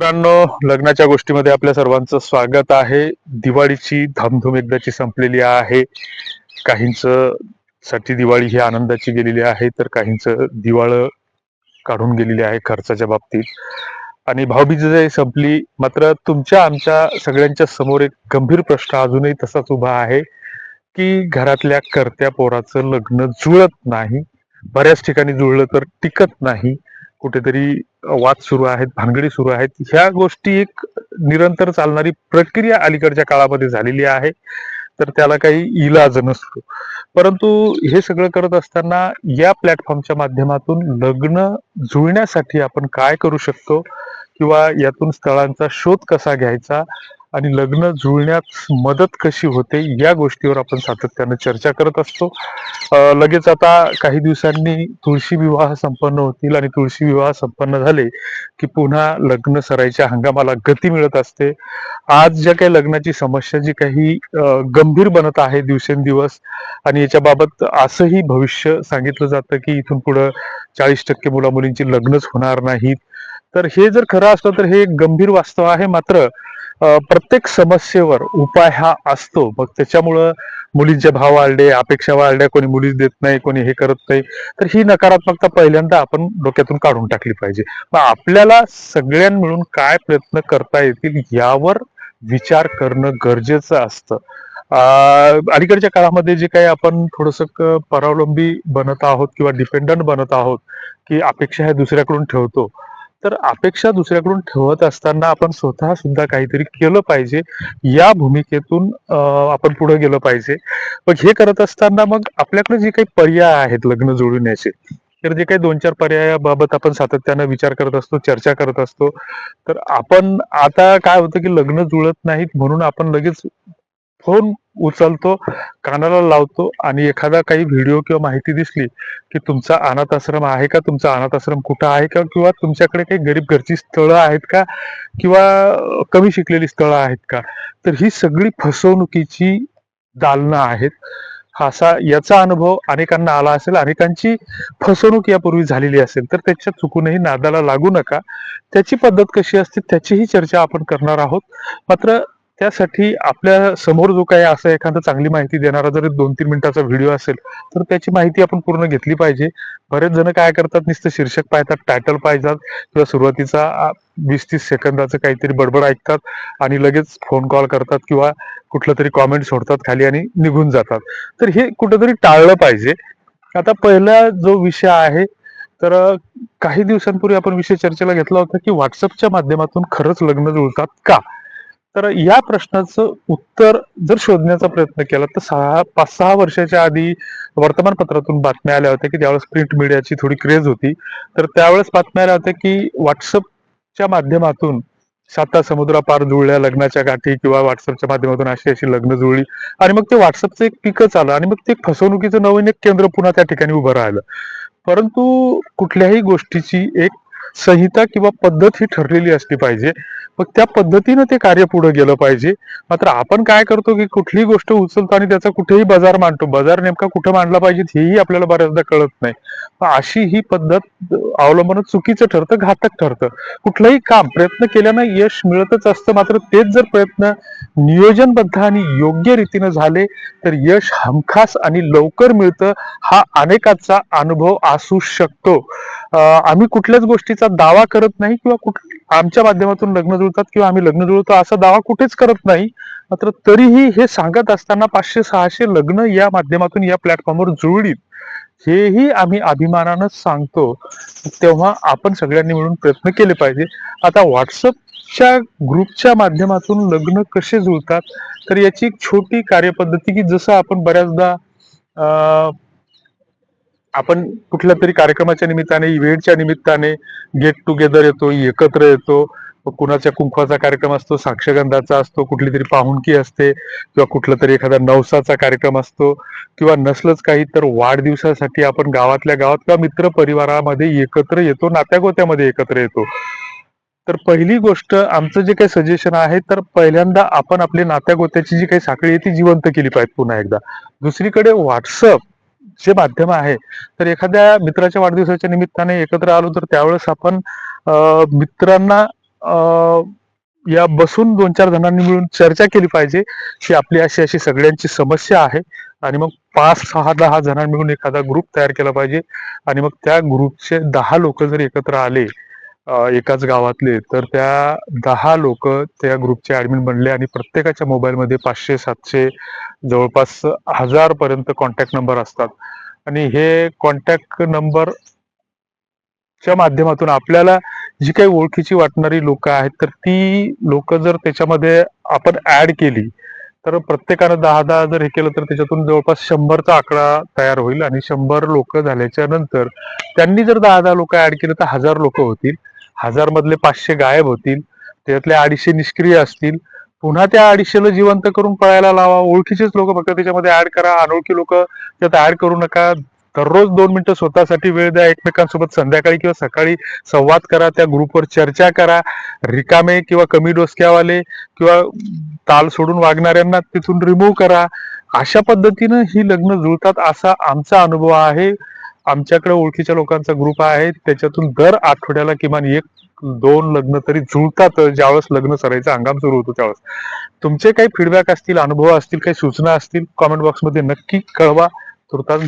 मित्रांनो लग्नाच्या गोष्टीमध्ये आपल्या सर्वांचं स्वागत आहे. दिवाळीची धामधूम एकदाची संपलेली आहे. काहींच साठी दिवाळी ही आनंदाची गेलेली आहे तर काहींच दिवाळ काढून गेलेली आहे खर्चाच्या बाबतीत. आणि भाऊबीज संपली मात्र तुमच्या आमच्या सगळ्यांच्या समोर एक गंभीर प्रश्न अजूनही तसाच उभा आहे की घरातल्या करत्या पोराचं लग्न जुळत नाही. बऱ्याच ठिकाणी जुळलं तर टिकत नाही. कुठेतरी वाद सुरू आहेत भानगडी सुरू आहेत. ह्या गोष्टी एक निरंतर चालणारी प्रक्रिया अलीकडच्या काळामध्ये झालेली आहे. तर त्याला काही इलाज नसतो. परंतु हे सगळं करत असताना या प्लॅटफॉर्मच्या माध्यमातून लग्न जुळण्यासाठी आपण काय करू शकतो? किंवा यातून स्थळांचा शोध कसा घ्यायचा? आणि लग्न जुळण्यात मदत कशी होते या गोष्टीवर आपण सातत्यानं चर्चा करत असतो. लगेच आता काही दिवसांनी तुळशी विवाह संपन्न होतील आणि तुळशी विवाह संपन्न झाले की पुन्हा लग्न सरायच्या हंगामाला गती मिळत असते. आज ज्या काही लग्नाची समस्या जी काही गंभीर बनत आहे दिवसेंदिवस आणि याच्या बाबत असंही भविष्य सांगितलं जातं की इथून पुढं चाळीस टक्के मुला मुलींची लग्नच होणार नाहीत. तर हे जर खरं असलं तर हे एक गंभीर वास्तव आहे मात्र प्रत्येक समस्येवर उपाय हा असतो. मग त्याच्यामुळं मुलींचे भाव वाढले अपेक्षा वाढल्या कोणी मुलीच देत नाही कोणी हे करत नाही. तर ही नकारात्मकता पहिल्यांदा आपण डोक्यातून काढून टाकली पाहिजे. मग आपल्याला सगळ्यां मिळून काय प्रयत्न करता येतील यावर विचार करणं गरजेचं असतं. अलीकडच्या काळामध्ये जे काही आपण थोडस परावलंबी बनत आहोत किंवा डिपेंडंट बनत आहोत की अपेक्षा ह्या दुसऱ्याकडून ठेवतो. तर अपेक्षा दुसऱ्याकडून ठेवत असताना आपण स्वतः सुद्धा काहीतरी केलं पाहिजे. या भूमिकेतून आपण पुढे गेलं पाहिजे. मग हे करत असताना मग आपल्याकडे जे काही पर्याय आहेत लग्न जुळवण्याचे तर जे काही दोन चार पर्यायाबाबत आपण सातत्यानं विचार करत असतो चर्चा करत असतो तर आपण आता काय होतं की लग्न जुळत नाहीत म्हणून आपण लगेच फोन उचलतो कानाला लावतो आणि एखादा काही व्हिडिओ किंवा माहिती दिसली की तुमचा अनाथ आश्रम आहे का तुमचा अनाथ आश्रम कुठं आहे का किंवा तुमच्याकडे काही गरीब घरची स्थळं आहेत का किंवा कमी शिकलेली स्थळं आहेत का? तर ही सगळी फसवणुकीची दालनं आहेत. असा याचा अनुभव अनेकांना आला असेल. अनेकांची फसवणूक यापूर्वी झालेली असेल. तर त्याच्या चुकूनही नादाला लागू नका. त्याची पद्धत कशी असते त्याचीही चर्चा आपण करणार आहोत. मात्र त्यासाठी आपल्यासमोर जो काही असं एखादा चांगली माहिती देणारा जर दोन तीन मिनिटाचा व्हिडिओ असेल तर त्याची माहिती आपण पूर्ण घेतली पाहिजे. बरेच जण काय करतात नुसतं शीर्षक पाहतात टायटल पाहतात किंवा सुरुवातीचा वीस तीस सेकंदाचं काहीतरी बडबड ऐकतात आणि लगेच फोन कॉल करतात किंवा कुठलं तरी कॉमेंट सोडतात खाली आणि निघून जातात. तर हे कुठंतरी टाळलं पाहिजे. आता पहिला जो विषय आहे तर काही दिवसांपूर्वी आपण विषय चर्चेला घेतला होता की व्हॉट्सअपच्या माध्यमातून खरंच लग्न जुळतात का? तर या प्रश्नाचं उत्तर जर शोधण्याचा प्रयत्न केला तर सहा पाच सहा वर्षाच्या आधी वर्तमानपत्रातून बातम्या आल्या होत्या की त्यावेळेस प्रिंट मीडियाची थोडी क्रेज होती. तर त्यावेळेस बातम्या आल्या होत्या की व्हॉट्सअपच्या माध्यमातून साता समुद्रापार जुळल्या लग्नाच्या गाठी किंवा व्हॉट्सअपच्या माध्यमातून अशी अशी लग्न जुळली. आणि मग ते व्हॉट्सअपचं एक पिकच आलं आणि मग ते फसवणुकीचं नवीन एक केंद्र पुन्हा त्या ठिकाणी उभं राहिलं. परंतु कुठल्याही गोष्टीची एक संहिता किंवा पद्धत ही ठरलेली असली पाहिजे. मग त्या पद्धतीनं ते कार्य पुढे गेलं पाहिजे. मात्र आपण काय करतो की कुठलीही गोष्ट उचलतो आणि त्याचा कुठेही बाजार मांडतो. बाजार नेमका कुठे मांडला पाहिजे हेही आपल्याला बऱ्याचदा कळत नाही. अशी ही पद्धत अवलंबन चुकीचं ठरतं घातक ठरतं. कुठलंही काम प्रयत्न केल्यानं यश मिळतच असतं. मात्र तेच जर प्रयत्न नियोजनबद्ध आणि योग्य रीतीनं झाले तर यश हमखास आणि लवकर मिळतं हा अनेकाचा अनुभव असू शकतो. आम्ही कुठल्याच गोष्टीचा दावा करत नाही किंवा कुठ आमच्या माध्यमातून लग्न जुळतात किंवा आम्ही लग्न जुळतो असा दावा कुठेच करत नाही. मात्र तरीही हे सांगत असताना पाचशे सहाशे लग्न या माध्यमातून या प्लॅटफॉर्मवर जुळलीत हेही आम्ही अभिमानानं सांगतो. तेव्हा आपण सगळ्यांनी मिळून प्रयत्न केले पाहिजे. आता व्हॉट्सअपच्या ग्रुपच्या माध्यमातून लग्न कसे जुळतात तर याची एक छोटी कार्यपद्धती की जसं आपण बऱ्याचदा अं, आपण कुठल्या तरी कार्यक्रमाच्या निमित्ताने इव्हेंटच्या निमित्ताने गेट टुगेदर येतो एकत्र येतो. कुणाच्या कुंकवाचा कार्यक्रम असतो साक्षगंधाचा असतो कुठली तरी पाहुणकी असते किंवा कुठला तरी एखादा नवसाचा कार्यक्रम असतो किंवा नसलंच काही तर वाढदिवसासाठी आपण गावातल्या गावात किंवा मित्र परिवारामध्ये एकत्र येतो नात्यागोत्यामध्ये एकत्र येतो. तर पहिली गोष्ट आमचं जे काही सजेशन आहे तर पहिल्यांदा आपण आपली नात्यागोत्याची जी काही साखळी आहे ती जिवंत केली पाहिजे पुन्हा एकदा. दुसरीकडे व्हॉट्सअप जे माध्यम आहे. तर एखाद्या मित्राच्या वाढदिवसाच्या निमित्ताने एकत्र आलो तर त्यावेळेस आपण मित्रांना या बसून दोन चार जणांनी मिळून चर्चा केली पाहिजे. की आपली अशी अशी सगळ्यांची समस्या आहे. आणि मग पाच सहा दहा जणांनी मिळून एखादा ग्रुप तयार केला पाहिजे. आणि मग त्या ग्रुपचे दहा लोक जर एकत्र आले एकाच गावातले तर त्या दहा लोक त्या ग्रुपचे ऍडमिन बनले आणि प्रत्येकाच्या मोबाईलमध्ये पाचशे सातशे जवळपास हजार पर्यंत कॉन्टॅक्ट नंबर असतात. आणि हे कॉन्टॅक्ट नंबर च्या माध्यमातून आपल्याला जी काही ओळखीची वाटणारी लोक आहेत तर ती लोक जर त्याच्यामध्ये आपण ऍड केली तर प्रत्येकानं दहा दहा जर हे केलं तर त्याच्यातून जवळपास शंभरचा आकडा तयार होईल आणि शंभर लोक झाल्याच्यानंतर त्यांनी जर दहा दहा लोक ऍड केले तर हजार लोक होतील. हजार मधले पाचशे गायब होतील त्यातले अडीचशे निष्क्रिय असतील. पुन्हा त्या अडीचशेला जिवंत करून पळायला लावा. ओळखीचेच लोक फक्त त्याच्यामध्ये ऍड करा. अनोळखी लोक त्यात ऍड करू नका. दररोज दोन मिनिटं स्वतःसाठी वेळ द्या. एकमेकांसोबत संध्याकाळी किंवा सकाळी संवाद करा. त्या ग्रुपवर चर्चा करा. रिकामे किंवा कमी डोसक्यावाले किंवा ताल सोडून वागणाऱ्यांना तिथून रिमूव्ह करा. अशा पद्धतीनं ही लग्न जुळतात असा आमचा अनुभव आहे. आमच्याकडे ओळखीच्या लोकांचा ग्रुप आहे. त्याच्यातून दर आठवड्याला किमान एक दोन लग्न तरी जुळतात. ज्यावेळेस लग्न सरायचा हंगाम सुरू होतो त्यावेळेस. तुमचे काही फीडबॅक असतील अनुभव असतील काही सूचना असतील कॉमेंट बॉक्समध्ये नक्की कळवा. तुर्तास